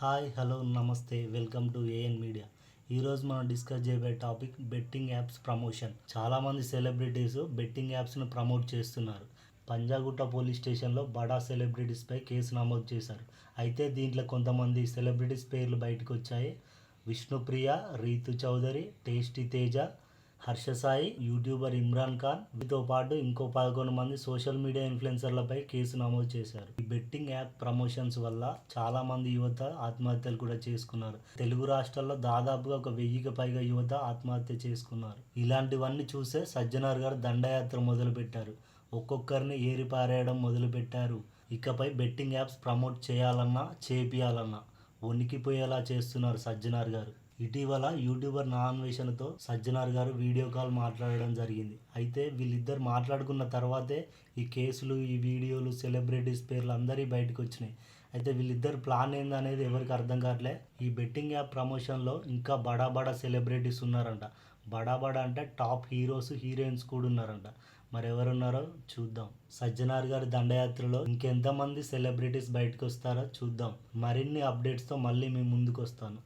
Hi hello నమస్తే welcome to AN media ఈరోజు మనం డిస్కస్ చేయబోయే టాపిక్ బెట్టింగ్ యాప్స్ ప్రమోషన్. చాలామంది సెలబ్రిటీస్ బెట్టింగ్ యాప్స్ను ప్రమోట్ చేస్తున్నారు. పంజాగుట్ట పోలీస్ స్టేషన్లో బడా సెలబ్రిటీస్పై కేసు నమోదు చేశారు. అయితే దీంట్లో కొంతమంది సెలబ్రిటీస్ పేర్లు బయటకు వచ్చాయి. విష్ణుప్రియ రీతు చౌదరి టేస్టీ తేజ హర్ష సాయి యూట్యూబర్ ఇమ్రాన్ ఖాన్ వీటితో పాటు ఇంకో పదకొండు మంది సోషల్ మీడియా ఇన్ఫ్లుయెన్సర్లపై కేసు నమోదు చేశారు. ఈ బెట్టింగ్ యాప్ ప్రమోషన్స్ వల్ల చాలా మంది యువత ఆత్మహత్యలు కూడా చేసుకున్నారు. తెలుగు రాష్ట్రాల్లో దాదాపుగా ఒక వెయ్యికి పైగా యువత ఆత్మహత్య చేసుకున్నారు. ఇలాంటివన్నీ చూసే సజ్జనార్ గారు దండయాత్ర మొదలు పెట్టారు ఒక్కొక్కరిని ఏరిపారేయడం మొదలుపెట్టారు. మొదలు పెట్టారు ఇకపై బెట్టింగ్ యాప్స్ ప్రమోట్ చేయాలన్నా చేపియాలన్నా వణికిపోయేలా చేస్తున్నారు సజ్జనార్ గారు. ఇటీవల యూట్యూబర్ నాన్వేషణతో సజ్జనార్ గారు వీడియో కాల్ మాట్లాడడం జరిగింది. అయితే వీళ్ళిద్దరు మాట్లాడుకున్న తర్వాతే ఈ కేసులు ఈ వీడియోలు సెలబ్రిటీస్ పేర్లు అందరి బయటకు వచ్చినాయి. అయితే వీళ్ళిద్దరు ప్లాన్ ఏందనేది ఎవరికి అర్థం కావట్లే. ఈ బెట్టింగ్ యాప్ ప్రమోషన్లో ఇంకా బడా బడా సెలబ్రిటీస్ ఉన్నారంట. బడా బడా అంటే టాప్ హీరోస్ హీరోయిన్స్ కూడా ఉన్నారంట. మరి ఎవరున్నారో చూద్దాం. సజ్జనార్ గారి దండయాత్రలో ఇంకెంతమంది సెలబ్రిటీస్ బయటకు వస్తారో చూద్దాం. మరిన్ని అప్డేట్స్తో మళ్ళీ మేము ముందుకు వస్తాను.